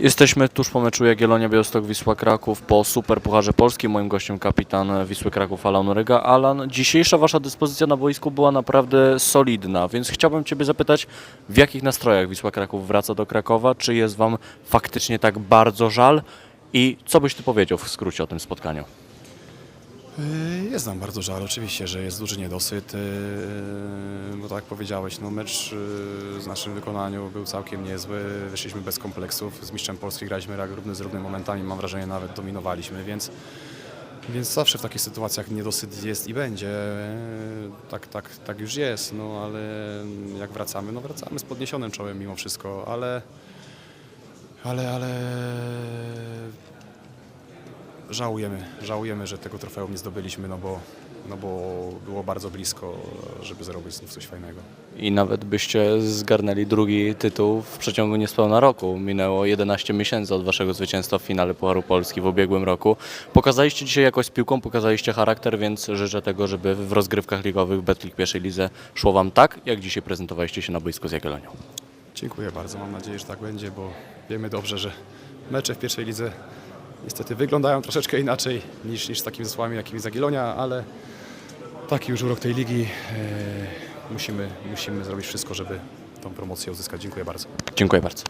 Jesteśmy tuż po meczu Jagiellonia Białystok Wisła Kraków po Super Pucharze Polski. Moim gościem kapitan Wisły Kraków Alan Ryga. Alan, dzisiejsza wasza dyspozycja na boisku była naprawdę solidna, więc chciałbym ciebie zapytać, w jakich nastrojach Wisła Kraków wraca do Krakowa? Czy jest wam faktycznie tak bardzo żal? I co byś ty powiedział w skrócie o tym spotkaniu? Yy, Jest nam bardzo żal, oczywiście, że jest duży niedosyt, yy, bo tak jak powiedziałeś, no mecz w naszym wykonaniu był całkiem niezły, wyszliśmy bez kompleksów, z mistrzem Polski graliśmy jak równy z równym momentami, mam wrażenie nawet dominowaliśmy, więc, więc zawsze w takich sytuacjach niedosyt jest i będzie, tak, tak, tak już jest, no ale jak wracamy, no wracamy z podniesionym czołem mimo wszystko, ale, ale, ale żałujemy, żałujemy, że tego trofeum nie zdobyliśmy, no bo, no bo było bardzo blisko, żeby zrobić znów coś fajnego. I nawet byście zgarnęli drugi tytuł w przeciągu niespełna roku. Minęło 11 miesięcy od waszego zwycięstwa w finale Pucharu Polski w ubiegłym roku. Pokazaliście dzisiaj jakoś z piłką, pokazaliście charakter, więc życzę tego, żeby w rozgrywkach ligowych Betclic pierwszej lidze szło wam tak, jak dzisiaj prezentowaliście się na boisku z Jagiellonią. Dziękuję bardzo, mam nadzieję, że tak będzie, bo wiemy dobrze, że mecze w pierwszej lidze niestety wyglądają troszeczkę inaczej niż, niż z takimi zespołami, jakimi Zagilonia, ale taki już urok tej ligi. E, musimy, musimy zrobić wszystko, żeby tą promocję uzyskać. Dziękuję bardzo. Dziękuję bardzo.